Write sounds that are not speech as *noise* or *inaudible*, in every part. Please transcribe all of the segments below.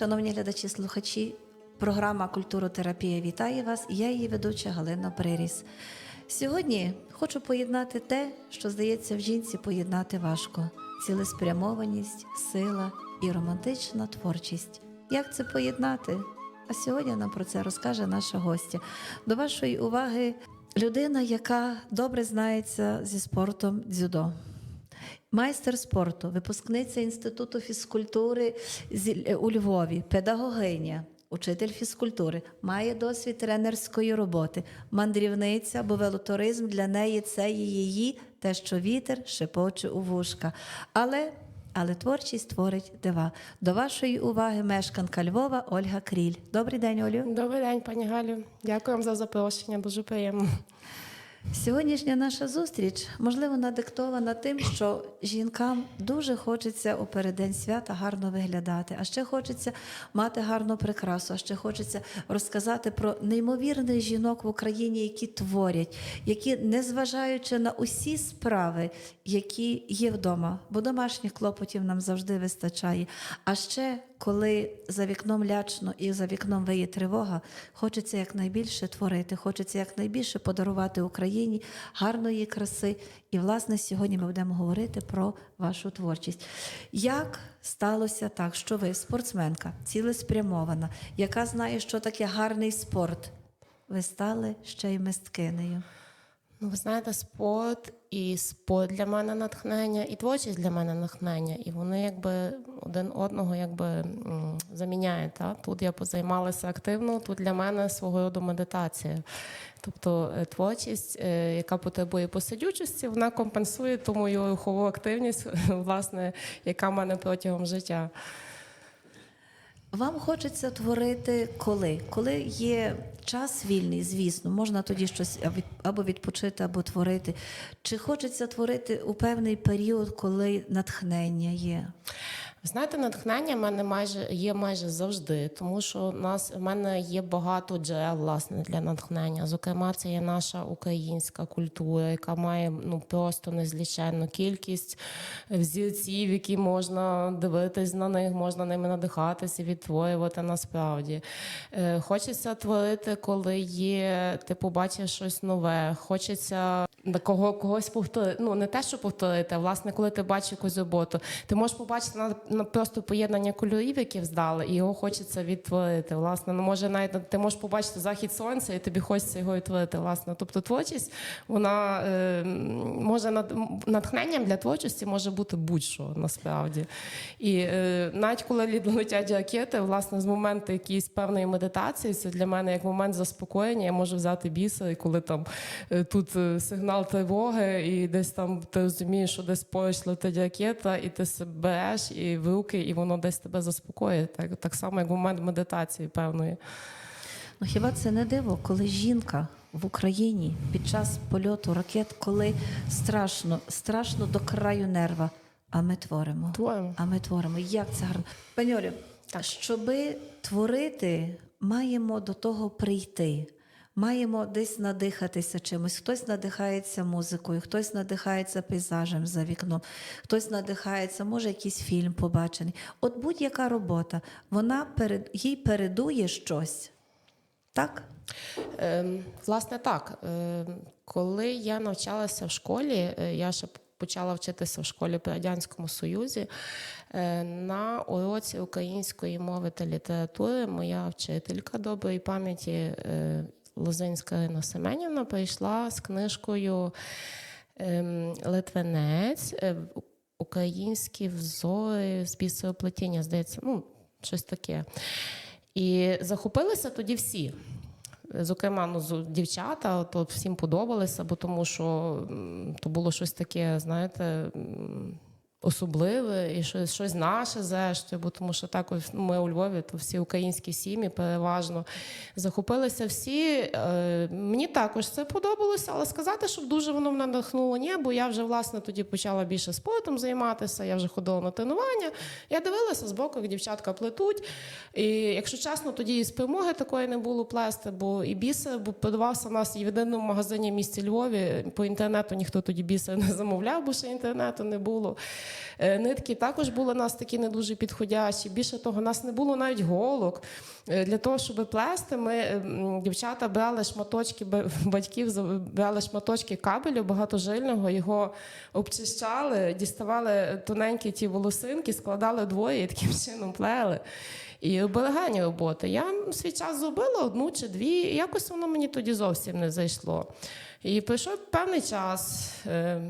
Шановні глядачі, слухачі. Програма Культуротерапія вітає вас. Я її ведуча Галина Приріс. Сьогодні хочу поєднати те, що здається в жінці поєднати важко: цілеспрямованість, сила і романтична творчість. Як це поєднати? А сьогодні нам про це розкаже наша гостя. До вашої уваги людина, яка добре знається зі спортом дзюдо. Майстер спорту, випускниця Інституту фізкультури е, у Львові, педагогиня, учитель фізкультури, має досвід тренерської роботи, мандрівниця, бо велотуризм для неї це її те, що вітер шепоче у вушка. Але, але творчість творить дива. До вашої уваги мешканка Львова Ольга Кріль. Добрий день, Олю. Добрий день, пані Галю. Дякую вам за запрошення. Дуже приємно. Сьогоднішня наша зустріч можливо надиктована тим, що жінкам дуже хочеться у переддень свята гарно виглядати, а ще хочеться мати гарну прикрасу, а ще хочеться розказати про неймовірних жінок в Україні, які творять, які, незважаючи на усі справи, які є вдома, бо домашніх клопотів нам завжди вистачає. А ще коли за вікном лячно і за вікном виє тривога, хочеться якнайбільше творити, хочеться якнайбільше подарувати Україні гарної краси. І, власне, сьогодні ми будемо говорити про вашу творчість. Як сталося так, що ви спортсменка, цілеспрямована, яка знає, що таке гарний спорт, ви стали ще й мисткинею? Ну, ви знаєте, спорт і спорт для мене натхнення, і творчість для мене натхнення. І вони якби один одного якби заміняють. Та? Тут я позаймалася активно, тут для мене свого роду медитація. Тобто е, творчість, е, яка потребує посидючості, вона компенсує ту мою рухову активність, *laughs* власне, яка в мене протягом життя. Вам хочеться творити коли? Коли є час вільний, звісно, можна тоді щось або- відпочити, або творити. Чи хочеться творити у певний період, коли натхнення є? Ви знаєте, натхнення в мене майже є майже завжди, тому що у нас в мене є багато джерел власне для натхнення. Зокрема, це є наша українська культура, яка має ну просто незліченну кількість взірців, які можна дивитись на них, можна ними надихатися, відтворювати насправді. Е, Хочеться творити, коли є, ти побачив щось нове. Хочеться кого когось повторити. Ну не те, що повторити, а власне, коли ти бачиш якусь роботу, ти можеш побачити на просто поєднання кольорів, які вздали, і його хочеться відтворити. Власне, ну може навіть ти можеш побачити захід сонця, і тобі хочеться його відтворити. Власне, тобто творчість, вона е, може над натхненням для творчості може бути будь-що насправді. І е, навіть коли летять ракети, власне, з моменту якоїсь певної медитації, це для мене як момент заспокоєння. Я можу взяти бісер, і коли там е, тут е, сигнал тривоги, і десь там ти розумієш, що десь поруч летить ракета, і ти береш і в руки, і воно десь тебе заспокоює. Так, так само, як момент медитації певної. Ну хіба це не диво, коли жінка в Україні під час польоту ракет, коли страшно, страшно до краю нерва, а ми творимо. Творимо. А ми творимо. Як це гарно. Пані Олю, щоби творити, маємо до того прийти. Маємо десь надихатися чимось. Хтось надихається музикою, хтось надихається пейзажем за вікном, хтось надихається, може, якийсь фільм побачений. От будь-яка робота, вона перед їй передує щось. Так? Ем, Власне, так. Ем, Коли я навчалася в школі, е, я ще почала вчитися в школі при Радянському Союзі. е, На уроці української мови та літератури моя вчителька доброї пам'яті е, Лозинська Ірина Семенівна прийшла з книжкою ем, Литвинець, е, українські взори з бісероплетіння, здається, ну, щось таке. І захопилися тоді всі. Зокрема, ну, дівчата, то всім подобалося, бо тому що то було щось таке, знаєте, особливе і щось, щось наше зрештою, бо тому що також ну, ми у Львові, то всі українські сім'ї переважно захопилися всі. Е, мені також це подобалося, але сказати, щоб дуже воно мене надихнуло, ні, бо я вже власне тоді почала більше спортом займатися, я вже ходила на тренування. Я дивилася з боку, як дівчатка плетуть. І якщо чесно, тоді і спромоги такої не було плести, бо і бісер бо продавався у нас в єдиному магазині в місті Львові. По інтернету ніхто тоді бісер не замовляв, бо ще інтернету не було. Е, Нитки також були у нас такі не дуже підходящі. Більше того, у нас не було навіть голок. Е, Для того, щоб плести, ми е, дівчата брали шматочки *laughs* батьків, брали шматочки кабелю багатожильного, його обчищали, діставали тоненькі ті волосинки, складали двоє і таким *laughs* чином плели. І оберегання роботи. Я свій час зробила одну чи дві, і якось воно мені тоді зовсім не зайшло. І пройшов певний час. Е,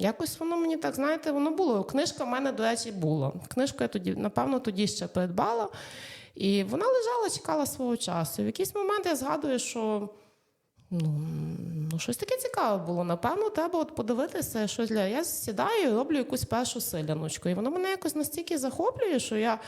Якось воно мені так, знаєте, воно було. Книжка в мене, до речі, була. Книжку я тоді, напевно, тоді ще придбала. І вона лежала, чекала свого часу. І в якийсь момент я згадую, що ну, ну щось таке цікаве було. Напевно, треба от подивитися щось для. Я сідаю і роблю якусь першу силяночку. І воно мене якось настільки захоплює, що я,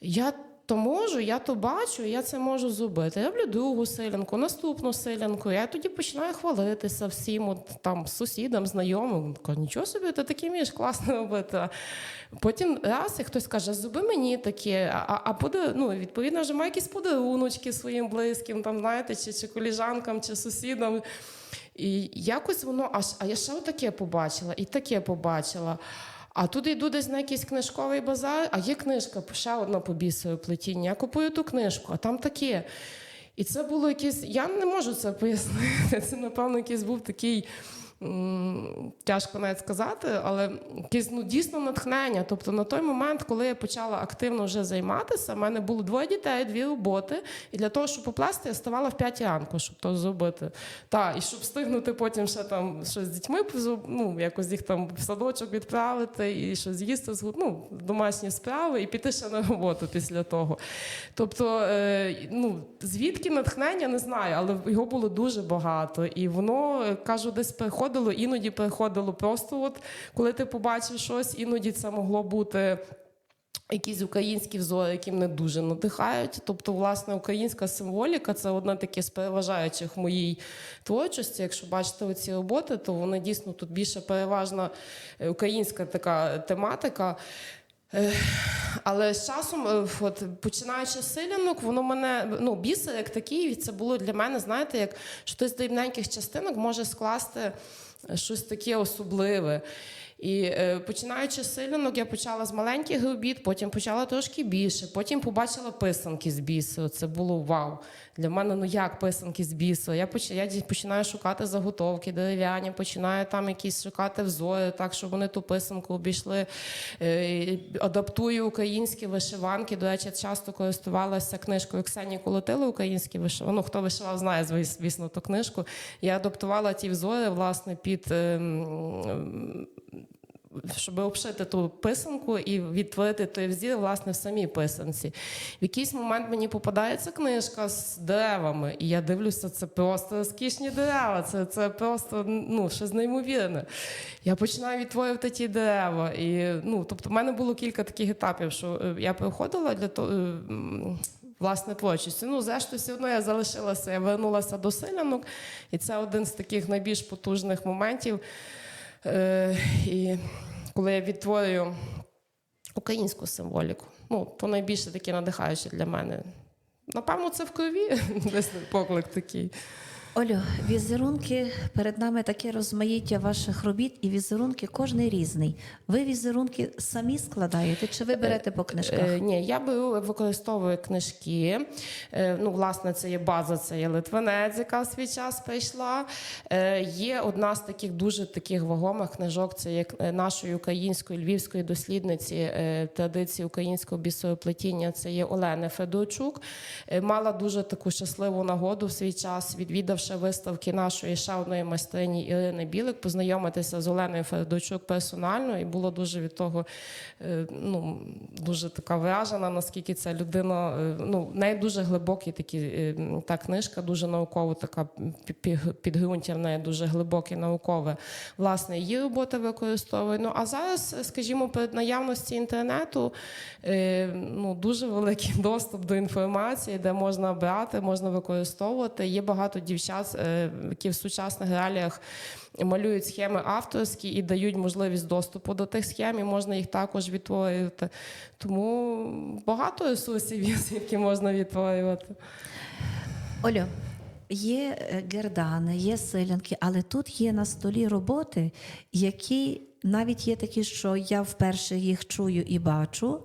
я то можу, я то бачу, я це можу зробити. Я роблю другу силянку, наступну силянку. Я тоді починаю хвалитися всім, от, там, сусідам, знайомим. Нічого собі, ти таке вмієш класно робити. Потім раз і хтось каже, зроби мені таке, а, а пода- ну, відповідно, вже маю якісь подаруночки своїм близьким, там, знаєте, чи, чи коліжанкам, чи сусідам. І якось воно аж, а я ще таке побачила, і таке побачила. А тут йду десь на якийсь книжковий базар, а є книжка, ще одна по бісою плетіння. Я купую ту книжку, а там таке. І це було якесь. Я не можу це пояснити. *laughs* Це, напевно, якийсь був такий. Тяжко навіть сказати, але якесь ну, дійсно натхнення. Тобто на той момент, коли я почала активно вже займатися, в мене було двоє дітей, дві роботи. І для того, щоб поплести, я ставала в 5 ранку, щоб то зробити. Та, і щоб встигнути потім ще там щось з дітьми, ну, якось їх там в садочок відправити, і щось з'їсти, ну, домашні справи, і піти ще на роботу після того. Тобто, е, ну, звідки натхнення, не знаю, але його було дуже багато. І воно, е, кажу, десь приходило, іноді приходило просто, от, коли ти побачив щось, іноді це могло бути. Якісь українські взори, які мене дуже надихають. Тобто, власне, українська символіка це одна таке з переважаючих моїй творчості. Якщо бачите оці роботи, то вона дійсно тут більше переважна е, українська така тематика. Але з часом, е, от, починаючи силянок, воно мене ну, біси як такий, це було для мене, знаєте, як щось з дрібненьких частинок може скласти е, щось таке особливе. І е, починаючи з силянок, я почала з маленьких робіт, потім почала трошки більше, потім побачила писанки з бісу. Це було вау. Для мене ну як писанки з бісу. Я поч... я починаю шукати заготовки дерев'яні, починаю там якісь шукати взори, так щоб вони ту писанку обійшли. Е, адаптую українські вишиванки. До речі, часто користувалася книжкою Ксенії Колотили українські вишиванки. Ну, хто вишивав, знає, звісно, ту книжку. Я адаптувала ті взори власне під. Щоб обшити ту писанку і відтворити той взір власне в самій писанці. В якийсь момент мені попадається книжка з деревами, і я дивлюся, це просто розкішні дерева, це, це просто ну, щось неймовірне. Я починаю відтворювати ті дерева. І, ну, тобто, в мене було кілька таких етапів, що е, я приходила для того. е, Власне, творчості. Ну, зрештою, все одно я залишилася, я вернулася до селянок, і це один з таких найбільш потужних моментів. Е, і коли я відтворюю українську символіку, ну, то найбільше таке надихаюче для мене. Напевно, це в крові, *laughs* десь поклик такий. Олю, візерунки перед нами таке розмаїття ваших робіт, і візерунки кожний різний. Ви візерунки самі складаєте чи ви берете по книжках? Е, ні, я беру, використовую книжки. Е, ну, власне, це є база, це є Литвинець, яка в свій час прийшла. Е, є одна з таких дуже таких вагомих книжок, це є е, нашої української львівської дослідниці е, традиції українського бісоплетіння. Це є Олена Федорчук. Е, мала дуже таку щасливу нагоду в свій час, відвідавши виставки нашої ще майстрині Ірини Білик, познайомитися з Оленою Федорчук персонально, і було дуже від того е, ну, дуже така вражена, наскільки ця людина, е, ну, в неї дуже глибокі такі, е, та книжка, дуже науково така пі- пі- підґрунтя в неї дуже глибоке наукове. Власне, її роботи використовую. Ну, а зараз, скажімо, при наявності інтернету ну, дуже великий *laughs* доступ до інформації, де можна брати, можна використовувати. Є багато дівчат, е, які в сучасних реаліях малюють схеми авторські і дають можливість доступу до тих схем, і можна їх також відтворювати. Тому багато ресурсів які можна відтворювати. Олю, є е, гердани, є силянки, але тут є на столі роботи, які навіть є такі, що я вперше їх чую і бачу.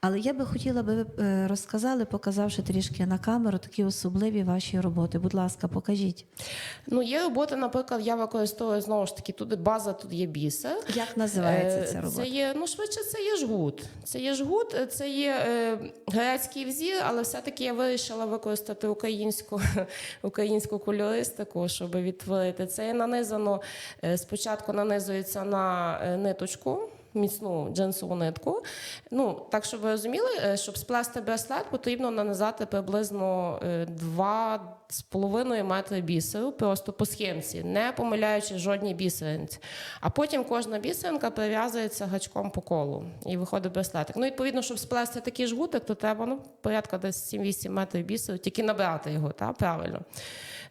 Але я би хотіла би ви е, розказали, показавши трішки на камеру такі особливі ваші роботи. Будь ласка, покажіть, Ну, є роботи, наприклад, я використовую знову ж таки, тут база, тут є бісер. як називається Е, ця робота? Це є, ну швидше, це є жгут. Це є жгут, це є е, грецький взір, але все-таки я вирішила використати українську, *laughs* українську кольористику, щоб відтворити. Це є нанизано, спочатку нанизується на ниточку. Міцну джинсову нитку. Ну, так, щоб ви розуміли, е, щоб сплести браслет, потрібно нанизати приблизно е, 2,5 метри бісеру, просто по схемці, не помиляючи жодній бісеринці. А потім кожна бісеринка прив'язується гачком по колу і виходить браслетик. Ну, відповідно, щоб сплести такий жгутик, то треба ну, порядка десь 7-8 метрів бісеру, тільки набирати його, так, правильно.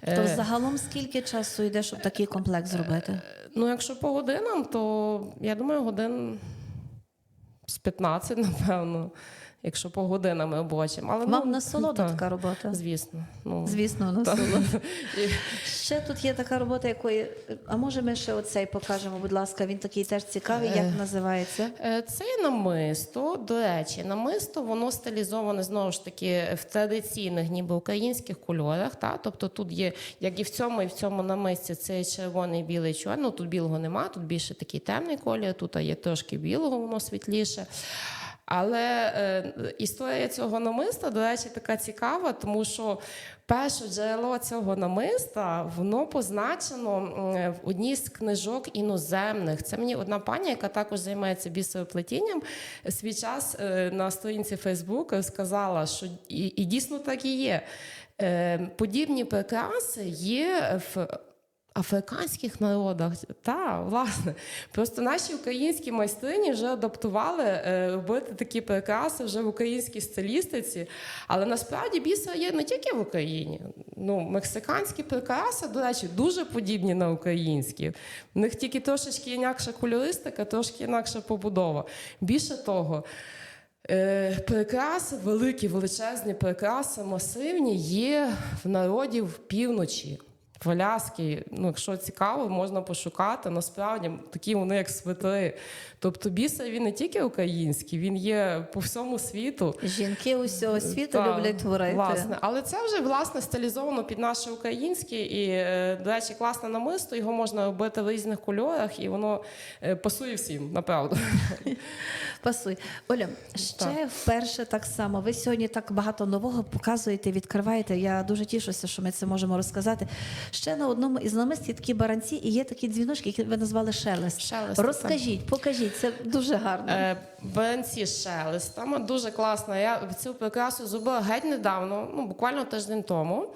То Е, загалом скільки часу йде, щоб такий комплекс зробити? Ну, якщо по годинам, то я думаю, годин з 15, напевно, якщо по годинам робочим. Але Вам ну, насолода так, така робота? Звісно. Ну, Звісно, насолода. *laughs* Ще тут є така робота, якої. А може ми ще оцей покажемо, будь ласка, він такий теж цікавий, як називається? Е, Це намисто. До речі, намисто воно стилізоване знову ж таки в традиційних, ніби українських кольорах. Та? Тобто тут є, як і в цьому, і в цьому намисті, це червоний, білий, чорний. Ну, тут білого нема, тут більше такий темний колір, тут є трошки білого, воно світліше. Але е, історія цього намиста, до речі, така цікава, тому що перше джерело цього намиста воно позначено в одній з книжок іноземних. Це мені одна пані, яка також займається бісероплетінням, свій час е, на сторінці Фейсбук сказала, що і, і дійсно так і є. Е, подібні прикраси є в африканських народах. Та, власне. Просто наші українські майстрині вже адаптували е, робити такі прикраси вже в українській стилістиці. Але насправді бісер є не тільки в Україні. Ну, мексиканські прикраси, до речі, дуже подібні на українські. В них тільки трошечки інакша кольористика, трошки інакша побудова. Більше того. Е, Прикраси, великі, величезні прикраси, масивні є в народів півночі. В ну, якщо цікаво, можна пошукати. Насправді такі вони як свитри. Тобто бісер він не тільки український, він є по всьому світу. Жінки усього світу Так, люблять творити. Власне, але це вже власне стилізовано під наше українське і, е, до речі, класне намисто. Його можна робити в різних кольорах, і воно е, пасує всім, направду. *laughs* Пасуй. Оля, ще Так. вперше так само. Ви сьогодні так багато нового показуєте, відкриваєте. Я дуже тішуся, що ми це можемо розказати. Ще на одному із намист є такі баранці і є такі дзвіночки, які ви назвали шелест. Шелест, Розкажіть, покажіть, це дуже гарно. Е, Бенці шелестами, дуже класно. Я цю прикрасу зробила геть недавно, ну буквально тиждень тому.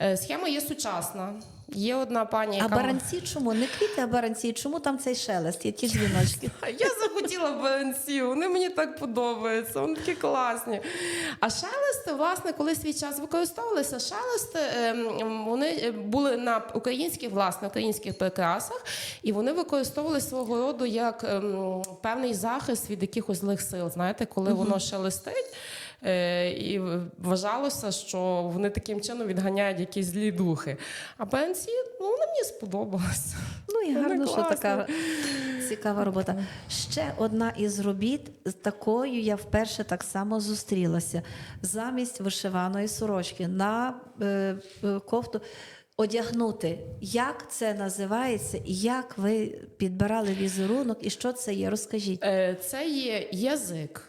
Е, Схема є сучасна. Є одна пані, а баранці чому? Не квіти, а баранці. Чому там цей шелест? Ті дзвіночки. Я захотіла баранців, вони мені так подобаються, вони такі класні. А шелести, власне, коли свій час використовувалися, шелести ем, вони е, були на українських, власне, українських прикрасах, і вони використовували свого роду як ем, певний захист від якихось злих сил. Знаєте, коли воно шелестить. Е, І вважалося, що вони таким чином відганяють якісь злі духи. А пенсі, ну, вони мені сподобалося. Ну і гарно, що така цікава робота. Ще одна із робіт з такою я вперше так само зустрілася. Замість вишиваної сорочки на е, е, кофту одягнути. Як це називається? і Як ви підбирали візерунок і що це є? Розкажіть. Е, Це є язик.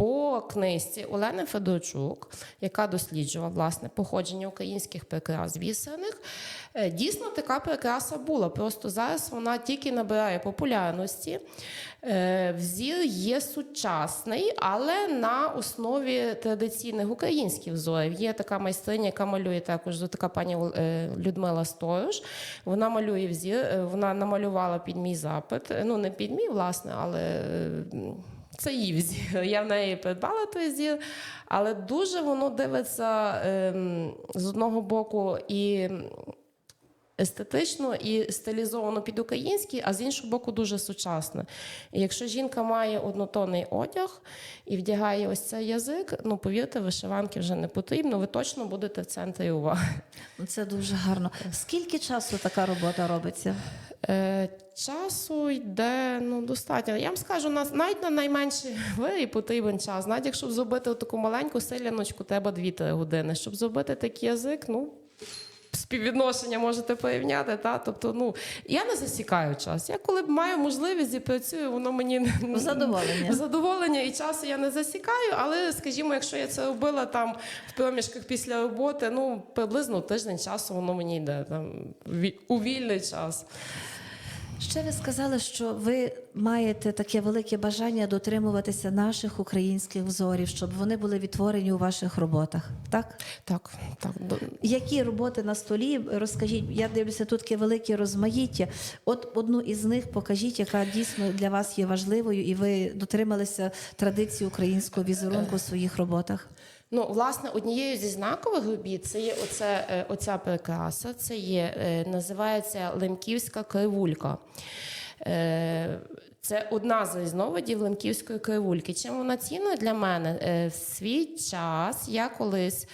По книжці Олени Федорчук, яка досліджувала власне походження українських прикрас вісерних, е, дійсно така прикраса була. Просто зараз вона тільки набирає популярності. Е, Взір є сучасний, але на основі традиційних українських взорів. Є така майстриня, яка малює також така пані е, Людмила Сторож. Вона малює взір, вона намалювала під мій запит. Ну, не під мій, власне, але. Це її. *laughs* Я в неї придбала той зір, але дуже воно дивиться ем, з одного боку і естетично і стилізовано під український, а з іншого боку, дуже сучасне. І якщо жінка має однотонний одяг і вдягає ось цей язик, ну повірте, вишиванки вже не потрібно, ви точно будете в центрі уваги. Ну, Це дуже гарно. Скільки часу така робота робиться? Е, часу йде ну, достатньо. Я вам скажу, на, навіть на найменший виріб потрібен час. Навіть якщо зробити таку маленьку селяночку, треба 2-3 години. Щоб зробити такий язик, ну. Співвідношення можете порівняти, та тобто, ну я не засікаю час. Я коли маю можливість і працюю, воно мені задоволення. *laughs* задоволення і часу я не засікаю. Але скажімо, якщо я це робила там в проміжках після роботи, ну приблизно тиждень часу воно мені йде там у вільний час. Ще ви сказали, що ви маєте таке велике бажання дотримуватися наших українських взорів, щоб вони були відтворені у ваших роботах. Так? Так, так. Які роботи на столі? Розкажіть, я дивлюся, тут таке велике розмаїття. От одну із них покажіть, яка дійсно для вас є важливою, і ви дотрималися традиції українського візерунку в своїх роботах. Ну, власне, однією зі знакових робіт це є оце, е, оця прикраса. Це є, е, називається лемківська кривулька. Е, Це одна з різновидів лемківської кривульки. Чим вона цінна для мене? Е, В свій час я колись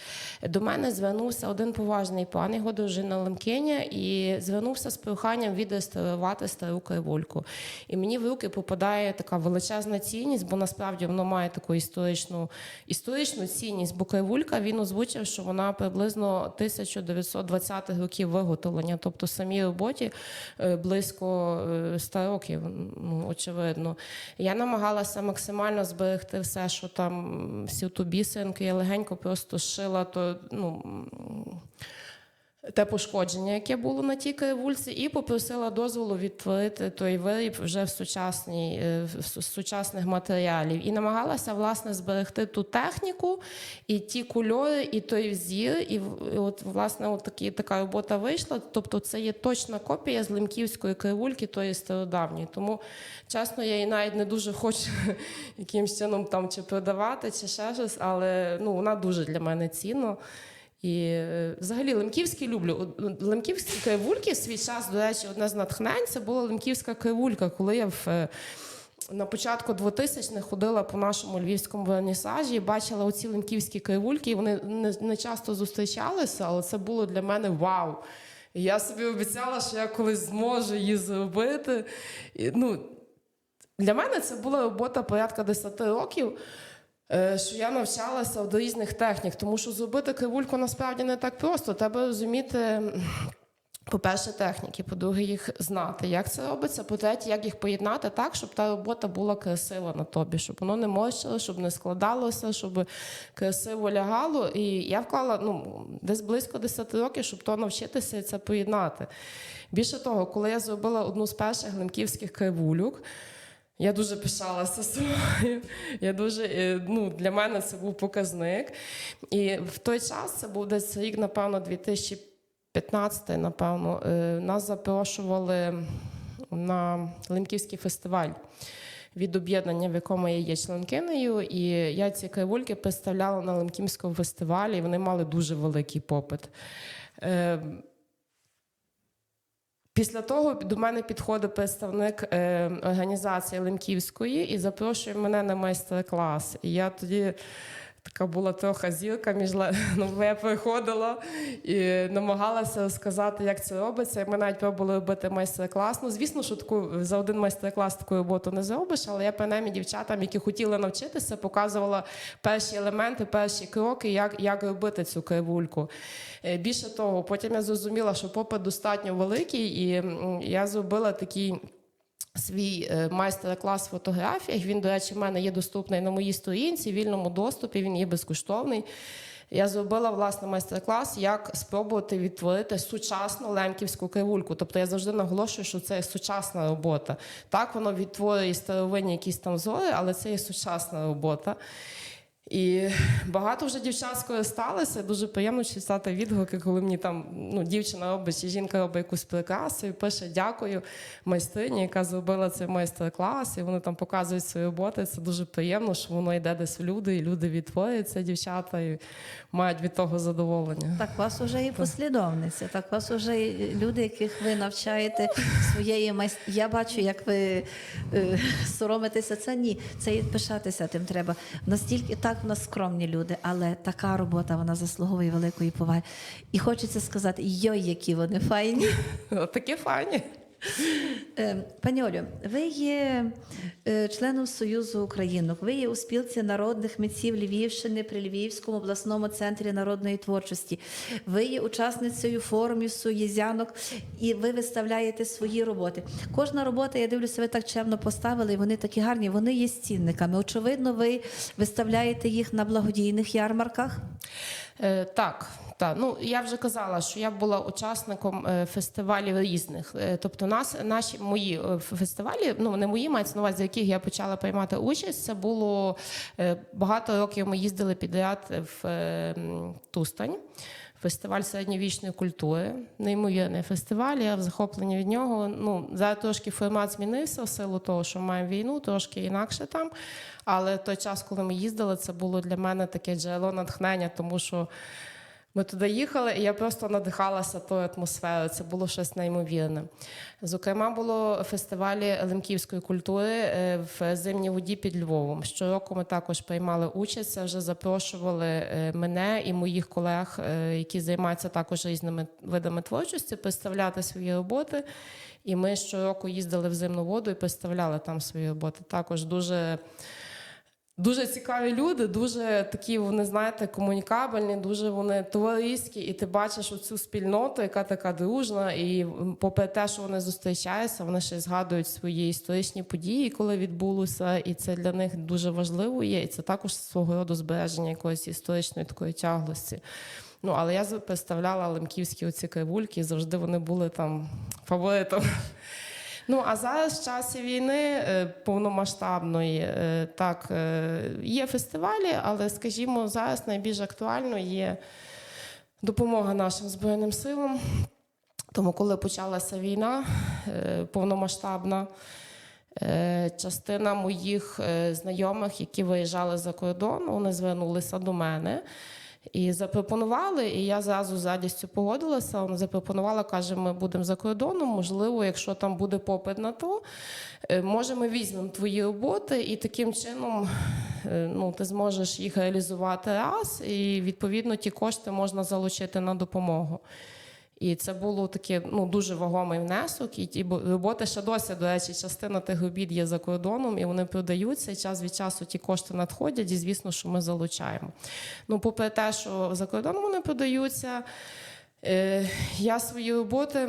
до мене звернувся один поважний пан, його дружина Лемкиня, і звернувся з проханням відреставрувати стару кривульку. І мені в руки попадає така величезна цінність, бо насправді воно має таку історичну, історичну цінність. Бо кривулька він озвучив, що вона приблизно 1920-х років виготовлення, тобто самій роботі е, близько е, 100 років, ну, очевидно. Я намагалася максимально зберегти все, що там, всю ту бісинки я легенько просто шила то, ну. Те пошкодження, яке було на тій кривульці, і попросила дозволу відтворити той виріб вже в сучасній е, в сучасних матеріалів. І намагалася власне зберегти ту техніку, і ті кольори, і той взір. І, от власне от такі, така робота вийшла. Тобто, це є точна копія з лемківської кривульки, тої стародавньої. Тому чесно, я її навіть не дуже хочу *laughs* якимсь чином там чи продавати, чи ще щось, але ну вона дуже для мене цінна. І е, взагалі Лемківський люблю. От, Лемківські кривульки свій час, до речі, одне з натхнень це була Лемківська кривулька, коли я в. е, На початку 2000-х ходила по нашому львівському вернісажі і бачила оці лемківські кривульки, вони не часто зустрічалися, але це було для мене вау. І я собі обіцяла, що я колись зможу її зробити. І, ну, для мене це була робота порядка 10 років. Е, що я навчалася до різних технік, тому що зробити кривульку насправді не так просто. Треба розуміти, по-перше, техніки, по-друге, їх знати, як це робиться, по-третє, як їх поєднати так, щоб та робота була красива на тобі, щоб воно не морщило, щоб не складалося, щоб красиво лягало. І я вклала ну, десь близько 10 років, щоб то навчитися і це поєднати. Більше того, коли я зробила одну з перших лемківських кривулюк, я дуже пишалася собою. Я дуже, е, ну, для мене це був показник. І в той час, це був десь рік, напевно, 2015, напевно, е, нас запрошували на Лемківський фестиваль від об'єднання, в якому я є членкинею. І я ці кривульки представляла на Лемківському фестивалі, і вони мали дуже великий попит. Після того до мене підходить представник е, організації Лемківської і запрошує мене на майстер-клас. І я тоді така була трохи зірка між *laughs* ну, я приходила і намагалася сказати, як це робиться. Ми навіть пробували робити майстер-клас. Ну, звісно, що таку за один майстер-клас таку роботу не зробиш, але я принаймні дівчатам, які хотіли навчитися, показувала перші елементи, перші кроки, як, як робити цю кривульку. Е, Більше того, потім я зрозуміла, що попит достатньо великий, і я зробила такий. Свій е, майстер-клас фотографіях. Він, до речі, в мене є доступний на моїй сторінці, в вільному доступі, він є безкоштовний. Я зробила власне майстер-клас, як спробувати відтворити сучасну лемківську кривульку. Тобто я завжди наголошую, що це сучасна робота. Так, воно відтворює старовинні якісь там зори, але це є сучасна робота. І багато вже дівчат скористалися. Дуже приємно читати відгуки, коли мені там ну, дівчина робить чи жінка робить якусь прикрасу і пише дякую майстрині, яка зробила цей майстер-клас, і вони там показують свої роботи. Це дуже приємно, що воно йде десь в люди, і люди відтворюються, дівчата, і мають від того задоволення. Так, у вас вже і послідовниця, так у вас вже і люди, яких ви навчаєте своєї майст... Я бачу, як ви е, соромитеся. Це ні, це і пишатися тим треба. Настільки так в нас скромні люди, але така робота вона заслуговує великої поваги. І хочеться сказати, йой, які вони файні. *laughs* Такі фані. Е, Пані Олю, ви є е, членом Союзу Українок, ви є у спілці народних митців Львівщини при Львівському обласному центрі народної творчості. Ви є учасницею форумів суєзянок і ви виставляєте свої роботи. Кожна робота, я дивлюся, ви так чемно поставили, і вони такі гарні, вони є цінниками. Очевидно, ви виставляєте їх на благодійних ярмарках. Е, так, так. Ну я вже казала, що я була учасником е, фестивалів різних. Е, тобто, нас наші мої е, фестивалі, ну не мої мається на увазі, в яких я почала приймати участь. Це було багато років. Ми їздили підряд в Тустань. Фестиваль середньовічної культури, неймовірний фестиваль. Я в захопленні від нього. Ну зараз трошки формат змінився в силу того, що маємо війну, трошки інакше там. Але той час, коли ми їздили, це було для мене таке джерело натхнення, тому що ми туди їхали, і я просто надихалася тою атмосферою. Це було щось неймовірне. Зокрема, було фестивалі лемківської культури е, в зимній воді під Львовом. Щороку ми також приймали участь. Вже запрошували е, мене і моїх колег, е, які займаються також різними видами творчості, представляти свої роботи. І ми щороку їздили в зимну воду і представляли там свої роботи. Також дуже. Дуже цікаві люди, дуже такі, вони знаєте, комунікабельні, дуже вони товариські, і ти бачиш оцю спільноту, яка така дружна, і попри те, що вони зустрічаються, вони ще згадують свої історичні події, коли відбулося, і це для них дуже важливо є. І це також свого роду збереження якоїсь історичної такої тяглості. Ну, але я представляла лемківські оці кривульки, і завжди вони були там фаворитом. Ну а зараз в часі війни е, повномасштабної е, так е, є фестивалі, але скажімо, зараз найбільш актуально є допомога нашим збройним силам. Тому, коли почалася війна повномасштабна, частина моїх знайомих, які виїжджали за кордон, вони звернулися до мене. І запропонували, і я зразу з радістю погодилася. Запропонувала, каже, ми будемо за кордоном. Можливо, якщо там буде попит на то, е, може, ми візьмемо твої роботи, і таким чином е, ну, ти зможеш їх реалізувати раз, і відповідно ті кошти можна залучити на допомогу. І це було таке ну, дуже вагомий внесок. І ті роботи ще досі, до речі, частина тих робіт є за кордоном, і вони продаються. І час від часу ті кошти надходять, і звісно, що ми залучаємо. Ну, попри те, що за кордоном вони продаються, е, я свої роботи.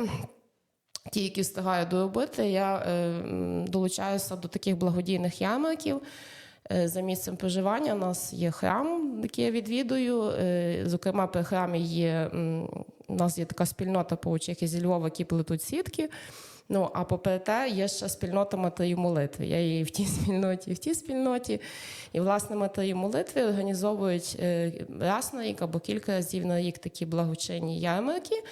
Ті, які встигаю доробити, я е, долучаюся до таких благодійних ярмарків. Е, За місцем проживання у нас є храм, який я відвідую. Е, Зокрема, при храмі є м, у нас є така спільнота паучихи зі Львова, які плетуть сітки. Ну а попри те, є ще спільнота матерів молитви. Я і в тій спільноті, і в тій спільноті. І власне матері молитви організовують е, раз на рік або кілька разів на рік такі благочинні ярмарки.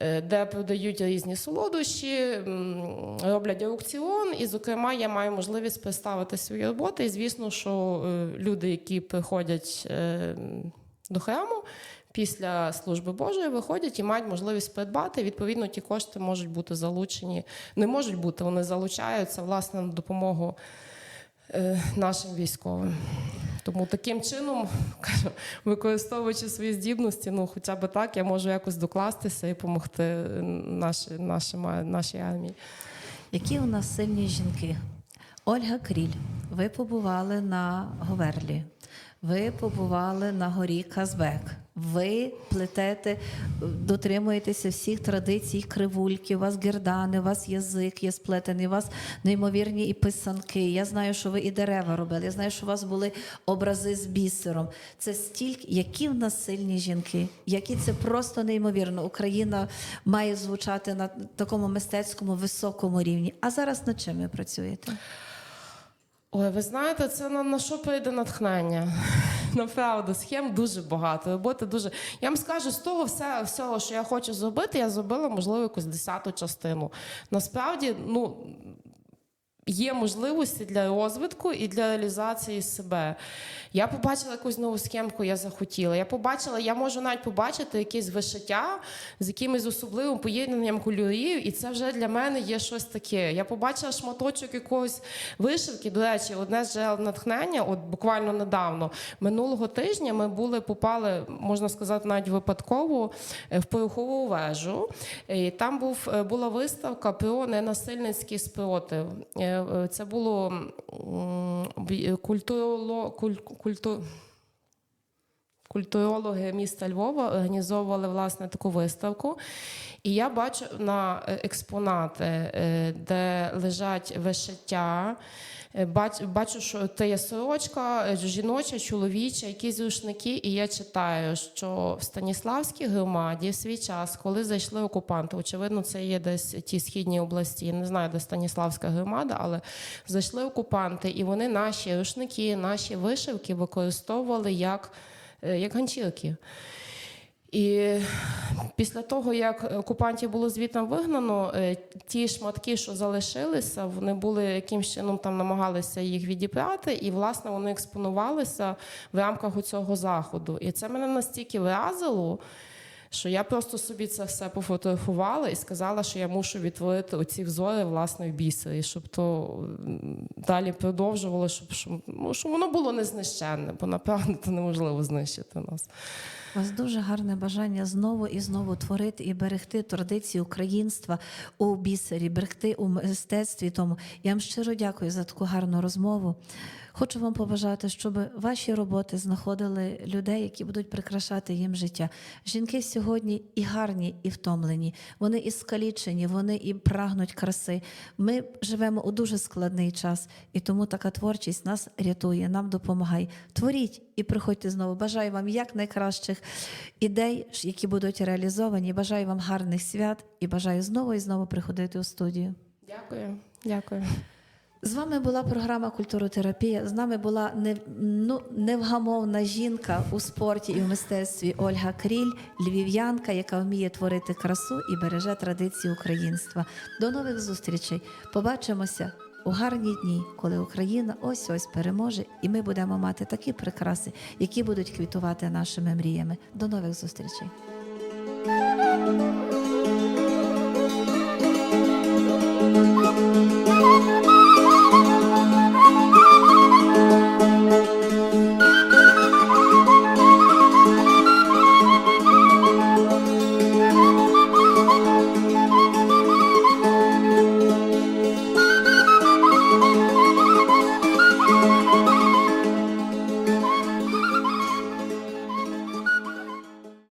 е, Де продають різні солодощі, роблять аукціон, і, зокрема, я маю можливість представити свої роботи. І звісно, що е, люди, які приходять до храму після служби Божої, виходять і мають можливість придбати. Відповідно, ті кошти можуть бути залучені, не можуть бути, вони залучаються власне на допомогу е, нашим військовим. Тому таким чином, *laughs* кажу, використовуючи свої здібності, ну хоча б так, я можу якось докластися і допомогти нашій, нашій, нашій армії. Які у нас сильні жінки? Ольга Кріль, ви побували на Говерлі, ви побували на горі Казбек. Ви плетете, дотримуєтеся всіх традицій кривульки, у вас гердани, у вас язик є сплетений, у вас неймовірні і писанки. Я знаю, що ви і дерева робили. Я знаю, що у вас були образи з бісером. Це стільки, які в нас сильні жінки, які це просто неймовірно. Україна має звучати на такому мистецькому високому рівні. А зараз над чим ви працюєте? Ой, ви знаєте, це на, на що прийде натхнення? *laughs* Направду, схем дуже багато. Роботи дуже. Я вам скажу, з того все, всього, що я хочу зробити, я зробила, можливо, якусь десяту частину. Насправді, ну. Є можливості для розвитку і для реалізації себе. Я побачила якусь нову схемку, я захотіла. Я побачила, я можу навіть побачити якесь вишиття з якимось особливим поєднанням кольорів, і це вже для мене є щось таке. Я побачила шматочок якогось вишивки. До речі, одне з джерел натхнення, от буквально недавно, минулого тижня ми були, попали, можна сказати, навіть випадково е, в порохову вежу. І там був, е, була виставка про ненасильницький спротив. Е, е, Це було бі- культуроло, куль, культу, культурологи міста Львова організовували власне таку виставку. І я бачу на е, експонати, е, де лежать вишиття. е, Бачу, що це є сорочка, жіноча, чоловіча, якісь рушники. І я читаю, що в Станіславській громаді в свій час, коли зайшли окупанти, очевидно, це є десь ті східні області. Я не знаю, де Станіславська громада, але зайшли окупанти, і вони наші рушники, наші вишивки використовували як, як ганчірки. І після того, як окупантів було звітом вигнано, е, ті шматки, що залишилися, вони були якимсь чином там намагалися їх відібрати, і власне вони експонувалися в рамках цього заходу. І це мене настільки вразило. Що я просто собі це все пофотографувала і сказала, що я мушу відтворити оці взори власне в бісері, щоб то далі продовжувало, щоб, щоб, ну, щоб воно було незнищенне, бо направду це неможливо знищити нас. У вас дуже гарне бажання знову і знову творити і берегти традиції українства у бісері, берегти у мистецтві. Тому я вам щиро дякую за таку гарну розмову. Хочу вам побажати, щоб ваші роботи знаходили людей, які будуть прикрашати їм життя. Жінки сьогодні і гарні, і втомлені. Вони і скалічені, вони і прагнуть краси. Ми живемо у дуже складний час, і тому така творчість нас рятує, нам допомагає. Творіть і приходьте знову. Бажаю вам як найкращих ідей, які будуть реалізовані. Бажаю вам гарних свят і бажаю знову і знову приходити у студію. Дякую, дякую. З вами була програма Культуротерапія. З нами була ну, невгамовна жінка у спорті і в мистецтві Ольга Кріль, львів'янка, яка вміє творити красу і береже традиції українства. До нових зустрічей. Побачимося у гарні дні, коли Україна ось ось переможе, і ми будемо мати такі прикраси, які будуть квітувати нашими мріями. До нових зустрічей.